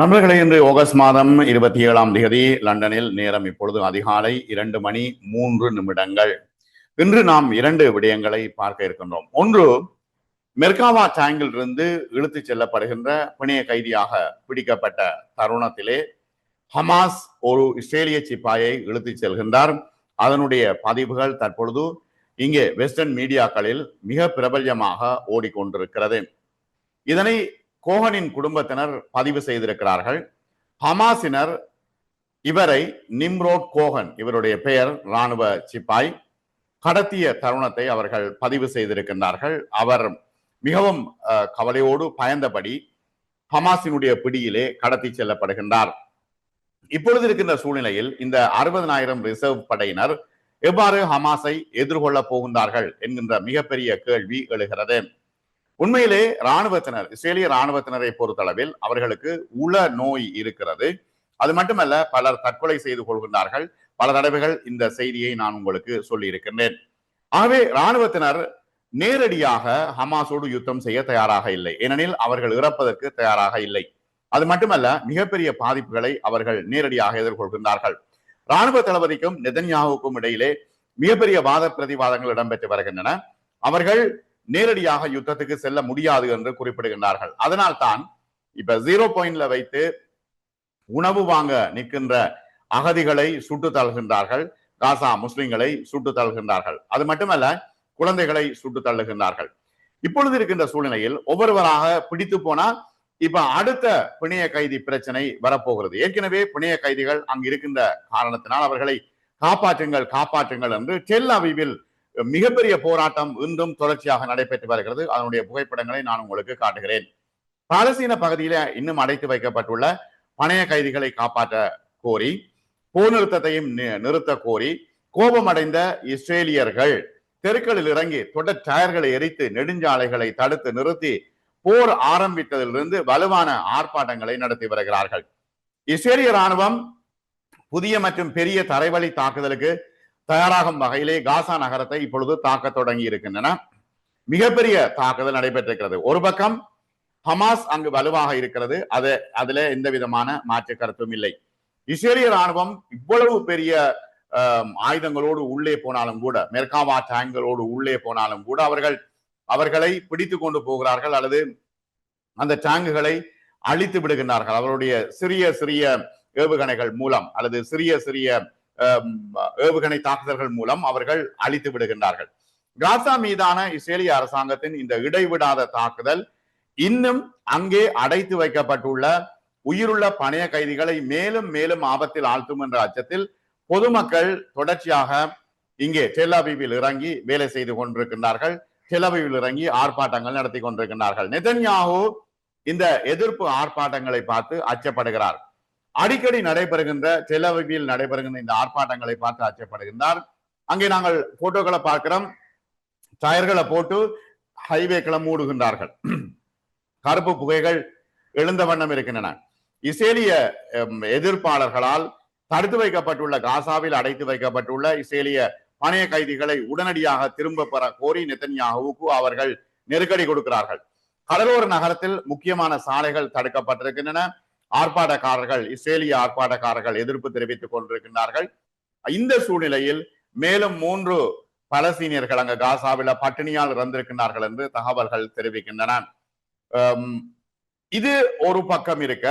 நண்பர்களே இன்று ஆகஸ்ட் மாதம் இருபத்தி ஏழாம் தேதி லண்டனில் நேரம் இப்பொழுது அதிகாலை இரண்டு மணி மூன்று நிமிடங்கள். இன்று நாம் இரண்டு விடயங்களை பார்க்க இருக்கின்றோம். ஒன்று மெர்காவா டேங்கில் இருந்து இழுத்துச் செல்லப்படுகின்ற பிணைய கைதியாக பிடிக்கப்பட்ட தருணத்திலே ஹமாஸ் ஒரு இஸ்ரேலிய சிப்பாயை இழுத்துச் செல்கின்றார். அதனுடைய பதிவுகள் தற்பொழுது இங்கே வெஸ்டர்ன் மீடியாக்களில் மிக பிரபல்யமாக ஓடிக்கொண்டிருக்கிறது. இதனை கோஹனின் குடும்பத்தினர் பதிவு செய்திருக்கிறார்கள். ஹமாசினர் இவரை நிம்ரோட் கோஹன் இவருடைய பெயர் ராணுவ சிப்பாய் கடத்திய தருணத்தை அவர்கள் பதிவு செய்திருக்கின்றார்கள். அவர் மிகவும் அஹ், கவலையோடு பயந்தபடி ஹமாசினுடைய பிடியிலே கடத்தி செல்லப்படுகின்றார். இப்பொழுது இருக்கின்ற சூழ்நிலையில் இந்த அறுபதனாயிரம் ரிசர்வ் படையினர் எவ்வாறு ஹமாஸை எதிர்கொள்ளப் போகின்றார்கள் என்கின்ற மிகப்பெரிய கேள்வி எழுகிறது. உண்மையிலே ராணுவத்தினர் இஸ்ரேலிய ராணுவத்தினரை பொறுத்தளவில் அவர்களுக்கு உள நோய் இருக்கிறது. அது மட்டுமல்ல பலர் தற்கொலை செய்து கொள்கின்றார்கள். பல தடவைகள் இந்த செய்தியை நான் உங்களுக்கு சொல்லி இருக்கின்றேன் ஆகவே ராணுவத்தினர் நேரடியாக ஹமாஸோடு யுத்தம் செய்ய தயாராக இல்லை. ஏனெனில் அவர்கள் இறப்பதற்கு தயாராக இல்லை. அது மட்டுமல்ல மிகப்பெரிய பாதிப்புகளை அவர்கள் நேரடியாக எதிர்கொள்கின்றார்கள். ராணுவ தளபதிக்கும் நெதன்யாவுக்கும் இடையிலே மிகப்பெரிய வாத பிரதிவாதங்கள் இடம்பெற்று வருகின்றன. அவர்கள் நேரடியாக யுத்தத்துக்கு செல்ல முடியாது என்று குறிப்பிடுகின்றார்கள். அதனால் தான் இப்ப ஜீரோ பாயிண்ட்ல வைத்து உணவு வாங்க நிற்கின்ற அகதிகளை சுட்டு தள்ளுகின்றார்கள். காசா முஸ்லிம்களை சுட்டு தள்ளுகின்றார்கள். அது மட்டுமல்ல குழந்தைகளை சுட்டு தள்ளுகின்றார்கள். இப்பொழுது இருக்கின்ற சூழ்நிலையில் ஒவ்வொருவராக பிடித்து போனா இப்ப அடுத்த பிணைய கைதி பிரச்சனை வரப்போகிறது. ஏற்கனவே பிணைய கைதிகள் அங்கு இருக்கின்ற காரணத்தினால் அவர்களை காப்பாற்றுங்கள் காப்பாற்றுங்கள் என்று டெல் அவிவில் மிகப்பெரிய போராட்டம் இன்றும் தொடர்ச்சியாக நடைபெற்று வருகிறது. அதனுடைய புகைப்படங்களை நான் உங்களுக்கு காட்டுகிறேன். பாலஸ்தீன பகுதியில இன்னும் அடைத்து வைக்கப்பட்டுள்ள பணைய கைதிகளை காப்பாற்ற கோரி போர் நிறுத்தத்தையும் நிறுத்த கோரி கோபமடைந்த இஸ்ரேலியர்கள் தெருக்களில் இறங்கி தொடர் டயர்களை எரித்து நெடுஞ்சாலைகளை தடுத்து நிறுத்தி போர் ஆரம்பித்ததிலிருந்து வலுவான ஆர்ப்பாட்டங்களை நடத்தி வருகிறார்கள். இஸ்ரேலிய ராணுவம் புதிய மற்றும் பெரிய தரைவழி தாக்குதலுக்கு தயாராகும் வகையிலே காசா நகரத்தை இப்பொழுது தாக்க தொடங்கி இருக்கின்றன. மிகப்பெரிய தாக்குதல் நடைபெற்றிருக்கிறது. ஒரு பக்கம் ஹமாஸ் அங்கு வலுவாக இருக்கிறது. அது அதுல எந்த விதமான மாற்று கருத்தும் இல்லை. இஸ்ரேலிய ராணுவம் இவ்வளவு பெரிய ஆயுதங்களோடு உள்ளே போனாலும் கூட மெர்காவா டேங்களோடு உள்ளே போனாலும் கூட அவர்கள் அவர்களை பிடித்து கொண்டு போகிறார்கள் அல்லது அந்த டேங்குகளை அழித்து விடுகின்றார்கள். அவருடைய சிறிய சிறிய ஏவுகணைகள் மூலம் அல்லது சிறிய சிறிய ஏவுகணை தாக்குதல்கள் மூலம் அவர்கள் அழித்து விடுகின்றார்கள். காசா மீதான இஸ்ரேலிய அரசாங்கத்தின் இந்த இடைவிடாத தாக்குதல் இன்னும் அங்கே அடைத்து வைக்கப்பட்டுள்ள உயிருள்ள பணைய கைதிகளை மேலும் மேலும் ஆபத்தில் ஆழ்த்தும் என்ற அச்சத்தில் பொதுமக்கள் தொடர்ச்சியாக இங்கே டெல்லாவிவில் இறங்கி வேலை செய்து கொண்டிருக்கின்றார்கள். டெல்லாவிவில் இறங்கி ஆர்ப்பாட்டங்கள் நடத்தி கொண்டிருக்கின்றார்கள். நெதன்யாகு இந்த எதிர்ப்பு ஆர்ப்பாட்டங்களை பார்த்து அச்சப்படுகிறார். அடிக்கடி நடைபெறுகின்ற டெல்லவியில் நடைபெறுகின்ற இந்த ஆர்ப்பாட்டங்களை பார்த்து ஆச்சரியப்படுகின்றார். அங்கே நாங்கள் போட்டோக்களை பார்க்கிறோம். டயர்களை போட்டு ஹைவேக்களை மூடுகின்றார்கள். கருப்பு புகைகள் எழுந்த வண்ணம் இருக்கின்றன. இஸ்ரேலிய எதிர்ப்பாளர்களால் தடுத்து வைக்கப்பட்டுள்ள காசாவில் அடைத்து வைக்கப்பட்டுள்ள இஸ்ரேலிய பணைய கைதிகளை உடனடியாக திரும்ப பெற கோரி நெத்தன்யாகுவுக்கு அவர்கள் நெருக்கடி கொடுக்கிறார்கள். கடலோர நகரத்தில் முக்கியமான சாலைகள் தடுக்கப்பட்டிருக்கின்றன. ஆர்ப்பாட்டக்காரர்கள் இஸ்ரேலிய ஆர்ப்பாட்டக்காரர்கள் எதிர்ப்பு தெரிவித்துக் கொண்டிருக்கின்றார்கள். இந்த சூழ்நிலையில் மேலும் மூன்று பலஸ்தீனியர்கள் அங்க காசாவில பட்டினியால் இறந்திருக்கின்றார்கள் என்று தகவல்கள் தெரிவிக்கின்றன. இது ஒரு பக்கம் இருக்க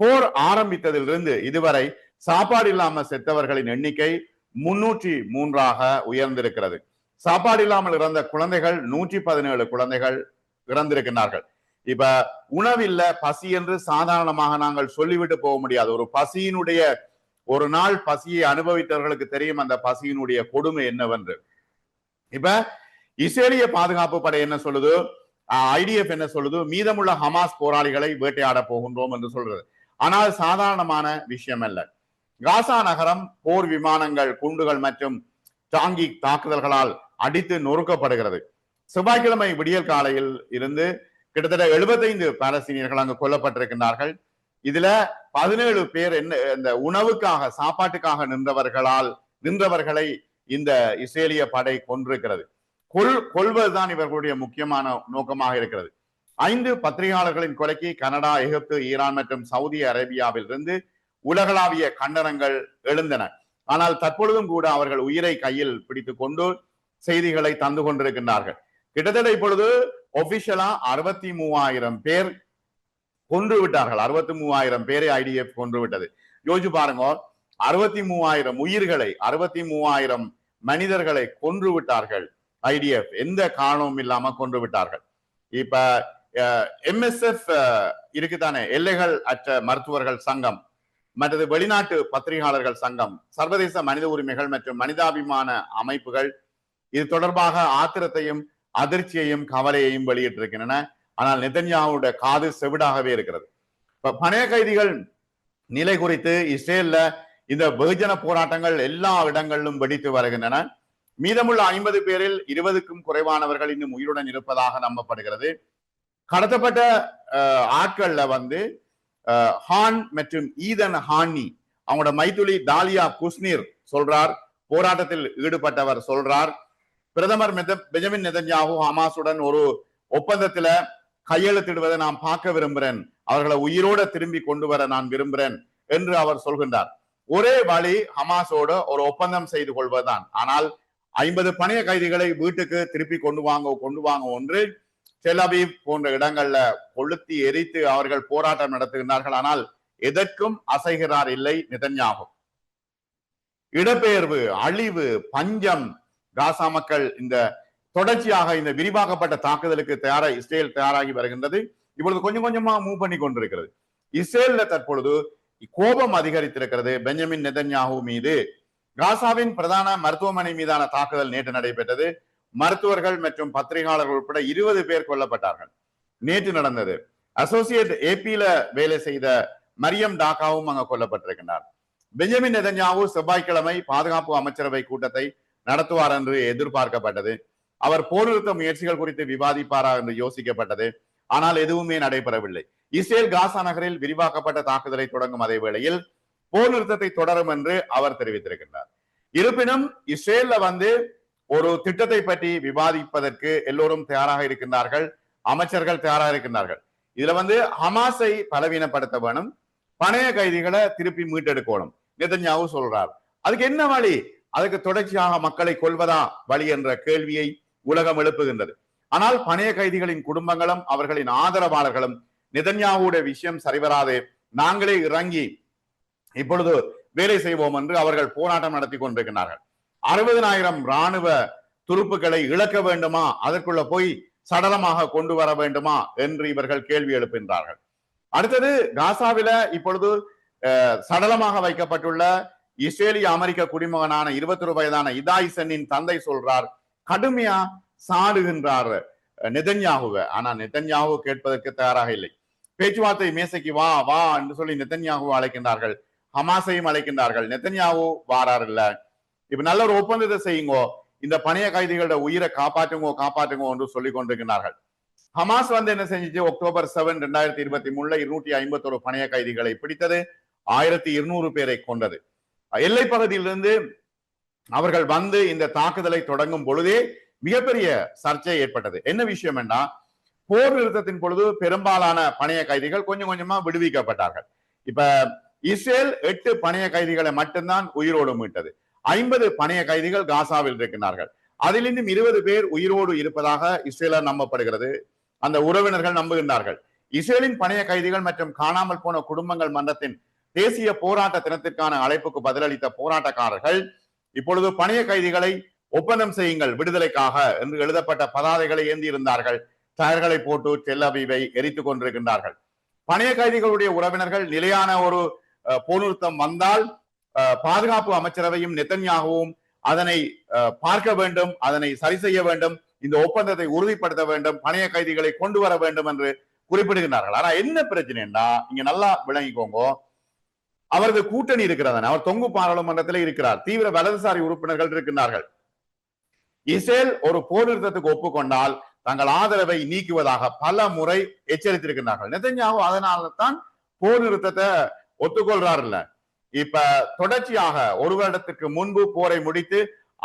போர் ஆரம்பித்ததிலிருந்து இதுவரை சாப்பாடு இல்லாம செத்தவர்களின் எண்ணிக்கை முன்னூற்றி மூன்றாக உயர்ந்திருக்கிறது. சாப்பாடு இல்லாமல் இறந்த குழந்தைகள் நூற்றி பதினேழு குழந்தைகள் இறந்திருக்கிறார்கள் இப்ப உணவில்ல பசி என்று சாதாரணமாக நாங்கள் சொல்லிவிட்டு போக முடியாது. ஒரு பசியினுடைய ஒரு நாள் பசியை அனுபவித்தவர்களுக்கு தெரியும் அந்த பசியினுடைய கொடுமை என்னவென்று. இப்ப இஸ்ரேலிய பாதுகாப்பு படை என்ன சொல்லுது? ஐடிஎஃப் என்ன சொல்லுது? மீதமுள்ள ஹமாஸ் போராளிகளை வேட்டையாட போகின்றோம் என்று சொல்றது. ஆனால் சாதாரணமான விஷயம் அல்ல. காசா நகரம் போர் விமானங்கள் குண்டுகள் மற்றும் டாங்கி தாக்குதல்களால் அடித்து நொறுக்கப்படுகிறது. செவ்வாய்க்கிழமை விடியல் காலையில் இருந்து கிட்டத்தட்ட 75 பாலஸ்தீனியர்கள் அங்கு கொல்லப்பட்டிருக்கின்றார்கள். இதுல பதினேழு பேர் என்ன இந்த உணவுக்காக சாப்பாட்டுக்காக நின்றவர்களால் நின்றவர்களை இந்த இஸ்ரேலிய படை கொன்றிருக்கிறது. கொல் கொள்வதுதான் இவர்களுடைய முக்கியமான நோக்கமாக இருக்கிறது. ஐந்து பத்திரிகையாளர்களின் கொலைக்கு கனடா எகிப்து ஈரான் மற்றும் சவுதி அரேபியாவில் இருந்து உலகளாவிய கண்டனங்கள் எழுந்தன. ஆனால் தற்பொழுதும் கூட அவர்கள் உயிரை கையில் பிடித்துக் கொண்டு செய்திகளை தந்து கொண்டிருக்கின்றார்கள். கிட்டத்தட்ட இப்பொழுது ஒபிஷியலா அறுபத்தி மூவாயிரம் பேர் கொன்று விட்டார்கள் அறுபத்தி மூவாயிரம் பேரை ஐடிஎஃப் கொன்று விட்டது யோசிச்சு பாருங்க. அறுபத்தி மூவாயிரம் உயிர்களை அறுபத்தி மூவாயிரம் மனிதர்களை கொன்று விட்டார்கள் ஐடிஎஃப் எந்த காரணமும் இல்லாம கொன்று விட்டார்கள் இப்ப எம்எஸ்எஃப் இருக்குதானே? எல்லைகள் அற்ற மருத்துவர்கள் சங்கம். மற்றது வெளிநாட்டு பத்திரிகையாளர்கள் சங்கம். சர்வதேச மனித உரிமைகள் மற்றும் மனிதாபிமான அமைப்புகள். இது தொடர்பாக ஆத்திரத்தையும் அதிர்ச்சியையும் கவலையையும் வெளியிட்டிருக்கின்றன. ஆனால் நெதன்யாவுடைய காது செவிடாகவே இருக்கிறது. இப்ப பணைய கைதிகள் நிலை குறித்து இஸ்ரேல்ல இந்த வெகுஜன போராட்டங்கள் எல்லா இடங்களிலும் வெடித்து வருகின்றன. மீதமுள்ள ஐம்பது பேரில் இருபதுக்கும் குறைவானவர்கள் இன்னும் உயிருடன் இருப்பதாக நம்பப்படுகிறது. கடத்தப்பட்ட ஆட்கள்ல வந்து ஹான் மற்றும் ஈதன் ஹானி அவங்களோட மைத்துளி தாலியா குஸ்னீர் சொல்றார். போராட்டத்தில் ஈடுபட்டவர் சொல்றார். பிரதமர் பெஞ்சமின் நெதன்யாகு ஹமாசுடன் ஒரு ஒப்பந்தத்துல கையெழுத்திடுவதை நான் பார்க்க விரும்புகிறேன் அவர்களை உயிரோட திரும்பி கொண்டு வர நான் விரும்புகிறேன் என்று அவர் சொல்கின்றார். ஒரே வழி ஹமாஸோட ஒரு ஒப்பந்தம் செய்து கொள்வதுதான். ஆனால் ஐம்பது பணைய கைதிகளை வீட்டுக்கு திருப்பி கொண்டு வாங்க கொண்டு வாங்க ஒன்று செலவி போன்ற இடங்கள்ல கொளுத்தி எரித்து அவர்கள் போராட்டம் நடத்துகின்றார்கள். ஆனால் எதற்கும் அசைகிறார் இல்லை நிதன்யாகும் இடப்பெயர்வு அழிவு பஞ்சம் காசா மக்கள் இந்த தொடர்ச்சியாக இந்த விரிவாக்கப்பட்ட தாக்குதலுக்கு தயாராக இஸ்ரேல் தயாராகி வருகின்றது. இப்பொழுது கொஞ்சம் கொஞ்சமா மூவ் பண்ணி கொண்டிருக்கிறது. இஸ்ரேல்ல தற்பொழுது கோபம் அதிகரித்திருக்கிறது பெஞ்சமின் நெதன்யாகு மீது. காசாவின் பிரதான மருத்துவமனை மீதான தாக்குதல் நேற்று நடைபெற்றது. மருத்துவர்கள் மற்றும் பத்திரிகையாளர்கள் உட்பட இருபது பேர் கொல்லப்பட்டார்கள். நேற்று நடந்தது. அசோசியேட் ஏபியில வேலை செய்த மரியம் டாக்காவும் அங்க கொல்லப்பட்டிருக்கிறார் பெஞ்சமின் நெதன்யாவு செவ்வாய்க்கிழமை பாதுகாப்பு அமைச்சரவை கூட்டத்தை நடத்துவார் என்று எதிர்பார்க்கப்பட்டது. அவர் போர் நிறுத்த முயற்சிகள் குறித்து விவாதிப்பாரா என்று யோசிக்கப்பட்டது. ஆனால் எதுவுமே நடைபெறவில்லை. இஸ்ரேல் காசா நகரில் விரிவாக்கப்பட்ட தாக்குதலை தொடங்கும் அதே வேளையில் போர் நிறுத்தத்தை தொடரும் என்று அவர் தெரிவித்திருக்கின்றார். இருப்பினும் இஸ்ரேல்ல வந்து ஒரு திட்டத்தை பற்றி விவாதிப்பதற்கு எல்லோரும் தயாராக இருக்கின்றார்கள். அமைச்சர்கள் தயாராக இருக்கின்றார்கள். இதுல வந்து ஹமாஸை பலவீனப்படுத்த வேணும். பணைய கைதிகளை திருப்பி மீட்டெடுக்கணும். நிதன்யாவும் சொல்றார். அதுக்கு என்ன வழி? அதுக்கு தொடர்ச்சியாக மக்களை கொல்வதா வழி என்ற கேள்வியை உலகம் எழுப்புகின்றது. ஆனால் பணைய கைதிகளின் குடும்பங்களும் அவர்களின் ஆதரவாளர்களும் நிதன்யாவுடைய விஷயம் சரிவராது. நாங்களே இறங்கி இப்பொழுது வேலை செய்வோம் என்று அவர்கள் போராட்டம் நடத்தி கொண்டிருக்கிறார்கள். அறுபதனாயிரம் ராணுவ துருப்புக்களை இழக்க வேண்டுமா? அதற்குள்ள போய் சடலமாக கொண்டு வர வேண்டுமா? என்று இவர்கள் கேள்வி எழுப்புகின்றார்கள். அடுத்தது காசாவில இப்பொழுது அஹ், சடலமாக வைக்கப்பட்டுள்ள இஸ்ரேலிய அமெரிக்க குடிமகனான இருபத்தி ஒரு வயதான இதாய்சனின் தந்தை சொல்றார் கடுமையா சாடுகின்றார் நிதன்யாகுவ. ஆனா நிதன்யாகு கேட்பதற்கு தயாராக இல்லை. பேச்சுவார்த்தை மேசைக்கு வா வா என்று சொல்லி நெதன்யாகு அழைக்கின்றார்கள். ஹமாஸையும் அழைக்கின்றார்கள். நெத்தன்யாவோ வாரார் இல்ல. இப்ப நல்ல ஒரு ஒப்பந்தத்தை செய்யுங்கோ. இந்த பணைய கைதிகளோட உயிரை காப்பாற்றுங்கோ காப்பாற்றுங்கோ என்று சொல்லி கொண்டிருக்கிறார்கள் ஹமாஸ் வந்து என்ன செஞ்சிச்சு? அக்டோபர் செவன் ரெண்டாயிரத்தி இருபத்தி மூணுல இருநூற்றி ஐம்பத்தொரு பணைய கைதிகளை பிடித்தது ஆயிரத்தி இருநூறு பேரை கொண்டது எல்லை பகுதியிலிருந்து அவர்கள் வந்து இந்த தாக்குதலை தொடங்கும் பொழுதே மிகப்பெரிய சர்ச்சை ஏற்பட்டது. என்ன விஷயம் என்றா போர் நிறுத்தத்தின் பொழுது பெரும்பாலான பணைய கைதிகள் கொஞ்சம் கொஞ்சமா விடுவிக்கப்பட்டார்கள். இப்ப இஸ்ரேல் எட்டு பணைய கைதிகளை மட்டும்தான் உயிரோடு மீட்டது. ஐம்பது பணைய கைதிகள் காசாவில் இருக்கிறார்கள் அதிலிருந்தும் இருபது பேர் உயிரோடு இருப்பதாக இஸ்ரேலால் நம்பப்படுகிறது. அந்த உறவினர்கள் நம்புகின்றார்கள். இஸ்ரேலின் பணைய கைதிகள் மற்றும் காணாமல் போன குடும்பங்கள் மன்றத்தின் தேசிய போராட்ட தினத்திற்கான அழைப்புக்கு பதிலளித்த போராட்டக்காரர்கள் இப்பொழுது பணைய கைதிகளை ஒப்பந்தம் செய்யுங்கள் விடுதலைக்காக என்று எழுதப்பட்ட பதாதைகளை ஏந்தி இருந்தார்கள் டயர்களை போட்டு டெல்லபீவை எரித்துக் கொண்டிருக்கின்றார்கள். பணைய கைதிகளுடைய உறவினர்கள் நிலையான ஒரு போர்நிறுத்தம் வந்தால் அஹ், பாதுகாப்பு அமைச்சரவையும் நெத்தன்யாகவும் அதனை அஹ், பார்க்க வேண்டும் அதனை சரி செய்ய வேண்டும் இந்த ஒப்பந்தத்தை உறுதிப்படுத்த வேண்டும் பணைய கைதிகளை கொண்டு வர வேண்டும் என்று குறிப்பிடுகின்றார்கள். ஆனா என்ன பிரச்சனைன்னா இங்க நல்லா விளங்கிக்கோங்க அவரது கூட்டணி இருக்கிறதன் அவர் தொங்கு பாராளுமன்றத்தில் இருக்கிறார். தீவிர வலதுசாரி உறுப்பினர்கள் இருக்கின்றார்கள். இஸ்ரேல் ஒரு போர் நிறுத்தத்துக்கு ஒப்புக்கொண்டால் தங்கள் ஆதரவை நீக்குவதாக பல முறை எச்சரித்திருக்கிறார்கள் நெதன்யாகு அதனால தான் போர் நிறுத்தத்தை ஒத்துக்கொள்றார் இல்ல இப்ப தொடர்ச்சியாக ஒரு வருடத்திற்கு முன்பு போரை முடித்து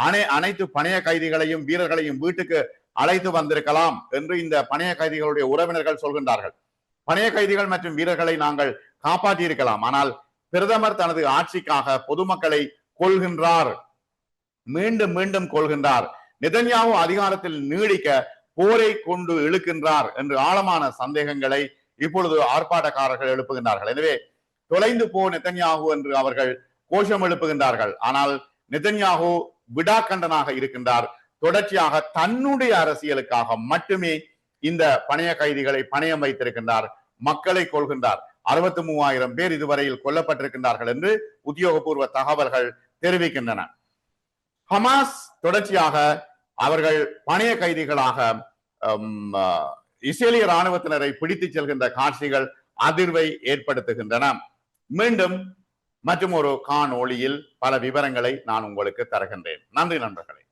அனை அனைத்து பணைய கைதிகளையும் வீரர்களையும் வீட்டுக்கு அழைத்து வந்திருக்கலாம் என்று இந்த பணைய கைதிகளுடைய உறவினர்கள் சொல்கின்றார்கள். பணைய கைதிகள் மற்றும் வீரர்களை நாங்கள் காப்பாற்றி இருக்கலாம் ஆனால் பிரதமர் தனது ஆட்சிக்காக பொதுமக்களை கொள்கின்றார் மீண்டும் மீண்டும் கொள்கின்றார் நிதன்யாவு அதிகாரத்தில் நீடிக்க போரை கொண்டு இழுக்கின்றார் என்று ஆழமான சந்தேகங்களை இப்பொழுது ஆர்ப்பாட்டக்காரர்கள் எழுப்புகின்றார்கள். எனவே தொலைந்து போ நெத்தன்யாகு என்று அவர்கள் கோஷம் எழுப்புகின்றார்கள். ஆனால் நெத்தன்யாகு விடாக்கண்டனாக இருக்கின்றார். தொடர்ச்சியாக தன்னுடைய அரசியலுக்காக மட்டுமே இந்த பணைய கைதிகளை பணையம் வைத்திருக்கின்றார். மக்களை கொள்கின்றார் அறுபத்தி மூவாயிரம் பேர் இதுவரையில் கொல்லப்பட்டிருக்கின்றார்கள் என்று உத்தியோகபூர்வ தகவல்கள் தெரிவிக்கின்றன. ஹமாஸ் தொடர்ச்சியாக அவர்கள் பணைய கைதிகளாக ஹம், இஸ்ரேலிய ராணுவத்தினரை பிடித்துச் செல்கின்ற காட்சிகள் அதிர்வை ஏற்படுத்துகின்றன. மீண்டும் மற்றும் ஒரு காணொளியில் பல விவரங்களை நான் உங்களுக்கு தருகின்றேன். நன்றி நண்பர்களே.